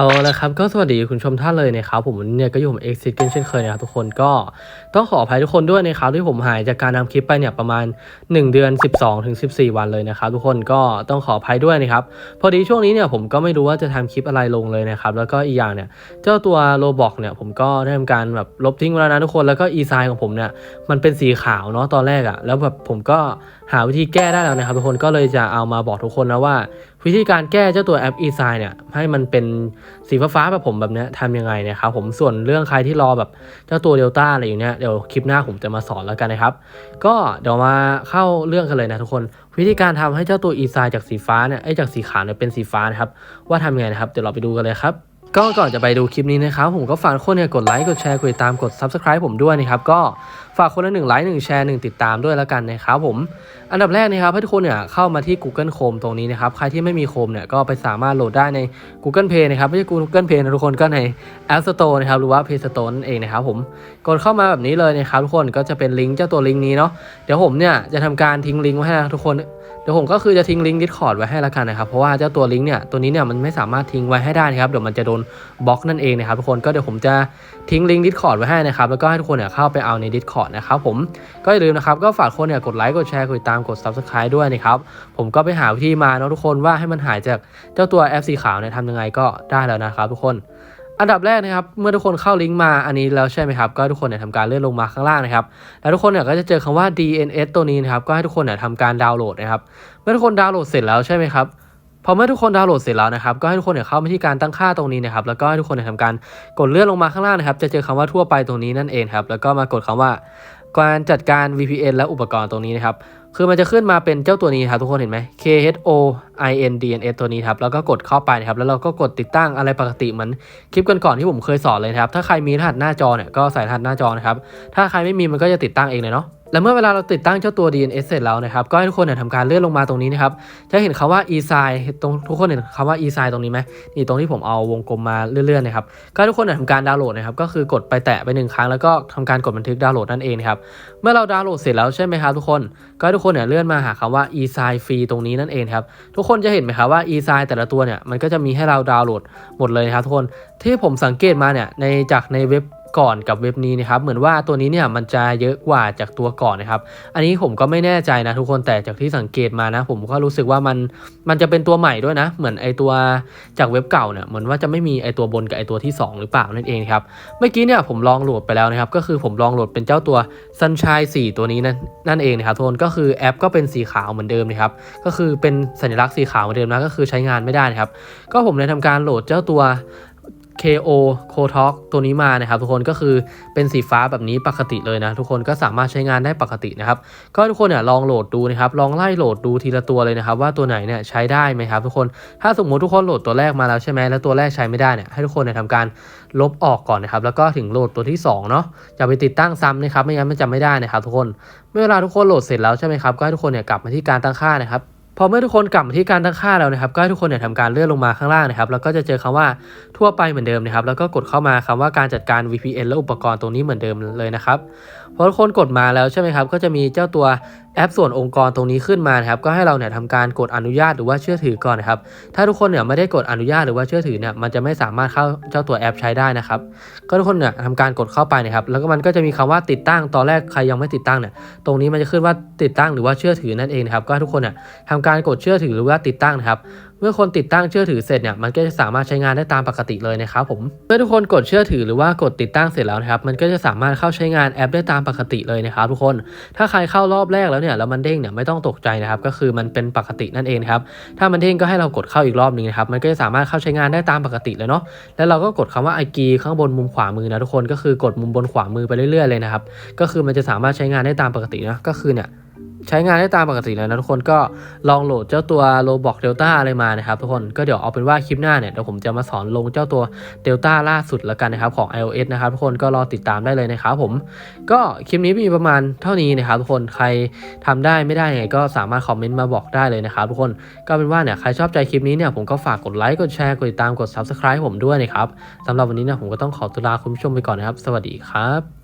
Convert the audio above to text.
เอาละครับก็สวัสดีคุณชมท่านเลยนะครับผมเนี่ยก็อยู่ผมเอ็กซิสกันเช่นเคยนะครับทุกคนก็ต้องขออภัยทุกคนด้วยนะครับที่ผมหายจากการทำคลิปไปเนี่ยประมาณ 1 เดือน 12ถึง14 วันเลยนะครับทุกคนก็ต้องขออภัยด้วยนะครับพอดีช่วงนี้เนี่ยผมก็ไม่รู้ว่าจะทำคลิปอะไรลงเลยนะครับแล้วก็อีกอย่างเนี่ยเจ้าตัวโลบอกเนี่ยผมก็ได้ทำการแบบลบทิ้งไปแล้วนะทุกคนแล้วก็อีไซของผมเนี่ยมันเป็นสีขาวเนาะตอนแรกอะแล้วแบบผมก็หาวิธีแก้ได้แล้วนะครับทุกคนก็เลยจะเอามาบอกทุกคนนะว่า วิธีการแก้เจ้าตัวแอป e s i เนี่ยให้มันเป็นสีฟ้าๆแบบผมแบบเนี้ยทำยังไงนะครับผมส่วนเรื่องใครที่รอแบบเจ้าตัวเดลต้าอะไรอยู่เนี้ยเดี๋ยวคลิปหน้าผมจะมาสอนแล้วกันนะครับ ก็เดี๋ยวมาเข้าเรื่องกันเลยนะทุกคน วิธีการทำให้เจ้าตัว e s i จากสีฟ้าเนี่ยไอ้จากสีขาวเนี่ยเป็นสีฟ้านะครับว่าทำยังไงนะครับเดี๋ยวเราไปดูกันเลยครับก็ก่อนจะไปดูคลิปนี้นะครับ ผมก็ฝากทุกคนเนี่ยกดไลค์กดแชร์กดติดตามกด subscribe ผมด้วยนะครับ ก็ากคนละหนึ่งไลค์หนึ่งแชร์หนึ่งติดตามด้วยแล้วกันนะครับผม อันดับแรกนะครับให้ทุกคนเนี่ยเข้ามาที่ Google Chrome ตรงนี้นะครับ ใครที่ไม่มี Chrome เนี่ยก็ไปสามารถโหลดได้ใน Google Play นะครับ ไม่ใช่ Google Play นะทุกคนก็ใน App Store นะครับ หรือว่า Play Store นั่นเองนะครับผม กดเข้ามาแบบนี้เลยนะครับทุกคนก็จะเป็นลิงก์เจ้าตัวลิงก์นี้เนาะ เดี๋ยวผมเนี่ยจะทำการทิ้งลิงก์ไว้ให้ทุกคนเดี๋ยวผมก็คือจะทิ้งลิงก์ Discord ไว้ให้แล้วกันนะครับ เพราะว่าเจ้าตัวลิงก์เนี่ยตัวนี้เนี่ยมันไม่สามารถทิ้งไว้ให้ได้นะครับ เดี๋ยวมันจะโดนบล็อกนั่นเองนะครับทุกคนก็เดี๋ยวผมจะทิ้งลิงก์ Discord ไว้ให้นะครับแล้วก็ให้ทุกคนเนี่ยเข้าไปเอาใน Discord นะครับผมก็อย่าลืมนะครับก็ฝากคนเนี่ยกดไลค์กดแชร์กดติดตามกด Subscribe ด้วยนะครับผมก็ไปหาวิธีมาเนาะทุกคนว่าให้มันหายจากเจ้าตัวแอปสีขาวเนี่ยทำยังไงก็ได้แล้วนะครับทุกคนอันดับแรกนะครับเมื่อทุกคนเข้าลิงก์มาอันนี้แล้วใช่ไหมครับก็ทุกคนเนี่ยทำการเลื่อนลงมาข้างล่างนะครับแล้วทุกคนเนี่ยก็จะเจอคำว่า DNS ตัวนี้นะครับก็ให้ทุกคนเนี่ยทำการดาวน์โหลดนะครับเมื่อทุกคนดาวน์โหลดเสร็จแล้วใช่ไหมครับ พอเมื่อทุกคนดาวน์โหลดเสร็จแล้วนะครับก็ให้ทุกคนเนี่ยเข้ามาที่การตั้งค่าตรงนี้นะครับแล้วก็ให้ทุกคนเนี่ยทำการกดเลื่อนลงมาข้างล่างนะครับ จะเจอคำว่าทั่วไปตรงนี้นั่นเองครับแล้วก็มากดคำว่า การจัดการ VPN และอุปกรณ์ตรงนี้นะครับคือมันจะขึ้นมาเป็นเจ้าตัวนี้ครับทุกคนเห็นไหม K H O I N D N S ตัวนี้ครับแล้วก็กดเข้าไปนะครับแล้วเราก็กดติดตั้งอะไรปกติเหมือนคลิปกันก่อนๆที่ผมเคยสอนเลยครับถ้าใครมีรหัสหน้าจอเนี่ยก็ใส่รหัสหน้าจอนะครับถ้าใครไม่มีมันก็จะติดตั้งเองเลยเนาะ และเมื่อเวลาเราติดตั้งเจ้าตัว DNS เสร็จแล้วนะครับ ก็ให้ทุกคนเนี่ยทำการเลื่อนลงมาตรงนี้นะครับ จะเห็นคำว่า e s i ตรงทุกคนเห็นคำว่า e s i ตรงนี้ไหมนี่ตรงที่ผมเอาวงกลมมาเลื่อนๆนะครับ ก็ให้ทุกคนเนี่ยทำการดาวน์โหลดนะครับ ก็คือกดไปแตะไปหนึ่งครั้งแล้วก็ทำการกดบันทึกดาวน์โหลดนั่นเองนะครับ เมื่อเราดาวน์โหลดเสร็จแล้วใช่ไหมครับทุกคน ก็ให้ทุกคนเนี่ยเลื่อนมาหาคำว่า e s i free ตรงนี้นั่นเองครับ ทุกคนจะเห็นไหมครับว่า e s i แต่ละตัวเนี่ยมันก็จะมีให้เราดาวน์โหลดหมดเลยนะครับทุกคน ที่ผมสังเกตมาเนี่ยในจากในเว็บ ก่อนกับเว็บนี้นะครับเหมือนว่าตัวนี้เนี่ยมันจะเยอะกว่าจากตัวก่อนนะครับอันนี้ผมก็ไม่แน่ใจนะทุกคนแต่จากที่สังเกตมานะ ผมก็รู้สึกว่ามันมันจะเป็นตัวใหม่ด้วยนะ เหมือนไอตัวจากเว็บเก่าเนี่ยเหมือนว่าจะไม่มีไอตัวบนกับไอตัวที่ 2 หรือเปล่านั่นเองครับเมื่อกี้เนี่ยผมลองโหลดไปแล้วนะครับก็คือผมลองโหลดเป็นเจ้าตัว Sunshine 4 ตัวนี้นั่นนั่นเองนะครับทุกคนก็คือแอปก็เป็นสีขาวเหมือนเดิมนะครับก็คือเป็นสัญลักษณ์สีขาวเหมือนเดิมนะก็คือใช้งานไม่ได้นะครับก็ผมเลยทำการโหลดเจ้าตัว KO c o Talk ตัวนี้มานะครับทุกคนก็คือเป็นสีฟ้าแบบนี้ปกติเลยนะทุกคนก็สามารถใช้งานได้ปกตินะครับก็ทุกคนเนี่ยลองโหลดดูนะครับลองไล่โหลดดูทีละตัวเลยนะครับว่าตัวไหนเนี่ยใช้ได้ไหมครับทุกคนถ้าสมมติทุกคนโหลดตัวแรกมาแล้วใช่ไหมแล้วตัวแรกใช้ไม่ได้เนี่ยให้ทุกคนเนี่ยทำการลบออกก่อนนะครับแล้วก็ถึงโหลดตัวที่2เนาะอย่าไปติดตั้งซ้ำนะครับไม่งั้นมันจะไม่ได้นะครับทุกคนเมื่อเวลาทุกคนโหลดเสร็จแล้วใช่ไหมครับก็ให้ทุกคนเนี่ยกลับมาที่การตั้งค่านะครับ พอเมื่อทุกคนกลับมาที่การตั้งค่าแล้วนะครับก็ให้ทุกคนเนี่ยทำการเลื่อนลงมาข้างล่างนะครับแล้วก็จะเจอคำว่าทั่วไปเหมือนเดิมนะครับแล้วก็กดเข้ามาคำว่าการจัดการ VPN และอุปกรณ์ตรงนี้เหมือนเดิมเลยนะครับพอทุกคนกดมาแล้วใช่ไหมครับก็จะมีเจ้าตัวแอปส่วนองค์กรตรงนี้ขึ้นมานะครับก็ให้เราเนี่ยทำการกดอนุญาตหรือว่าเชื่อถือก่อนนะครับถ้าทุกคนเนี่ยไม่ได้กดอนุญาตหรือว่าเชื่อถือเนี่ยมันจะไม่สามารถเข้าเจ้าตัวแอปใช้ได้นะครับก็ทุกคนเนี่ยทำการกดเข้าไปนะครับแล้วก็มันก็จะมีคำว่าติดตั้งตอนแรกใครยังไม่ติดตั้งเนี่ยตรงนี้มันจะขึ้นว่าติดตั้งหรือว่าเชื่อถือนั่นเองนะครับก็ให้ทุกคนเนี่ยทำการการกดเชื่อถือหรือว่าติดตั้งนะครับเมื่อคนติดตั้งเชื่อถือเสร็จเนี่ยมันก็จะสามารถใช้งานได้ตามปกติเลยนะครับผมเมื่อทุกคนกดเชื่อถือหรือว่ากดติดตั้งเสร็จแล้วนะครับมันก็จะสามารถเข้าใช้งานแอปได้ตามปกติเลยนะครับทุกคนถ้าใครเข้ารอบแรกแล้วเนี่ยแล้วมันเด้งเนี่ยไม่ต้องตกใจนะครับก็คือมันเป็นปกตินั่นเองครับถ้ามันเด้งก็ให้เรากดเข้าอีกรอบหนึงนะครับมันก็จะสามารถเข้าใช้งานได้ตามปกติเลยเนาะแล้วเราก็กดคำว่าไอกีข้างบนมุมขวามือนะทุกคนก็คือกดมุมบนขวามือไปเรื่อยๆเลยนะครับก็คือมันจะสามารถใช้งานได้ตามปกตินะก็คือเนี่ย ใช้งานได้ตามปกติเลยนะทุกคนก็ลองโหลดเจ้าตัว Roblox Delta อะไรมานะครับทุกคนก็เดี๋ยวเอาเป็นว่าคลิปหน้าเนี่ยเดี๋ยวผมจะมาสอนลงเจ้าตัว Delta ล่าสุดแล้วกันนะครับของ iOS นะครับทุกคนก็รอติดตามได้เลยนะครับผม ก็คลิปนี้มีประมาณเท่านี้นะครับทุกคนใครทำได้ไม่ได้ยังไงก็สามารถคอมเมนต์มาบอกได้เลยนะครับทุกคนก็เป็นว่าเนี่ยใครชอบใจคลิปนี้เนี่ยผมก็ฝากกดไลค์กดแชร์กดติดตามกด Subscribe ผมด้วยนะครับสำหรับวันนี้เนี่ยผมก็ต้องขอตัวลาคุณผู้ชมไปก่อนนะครับ สวัสดีครับ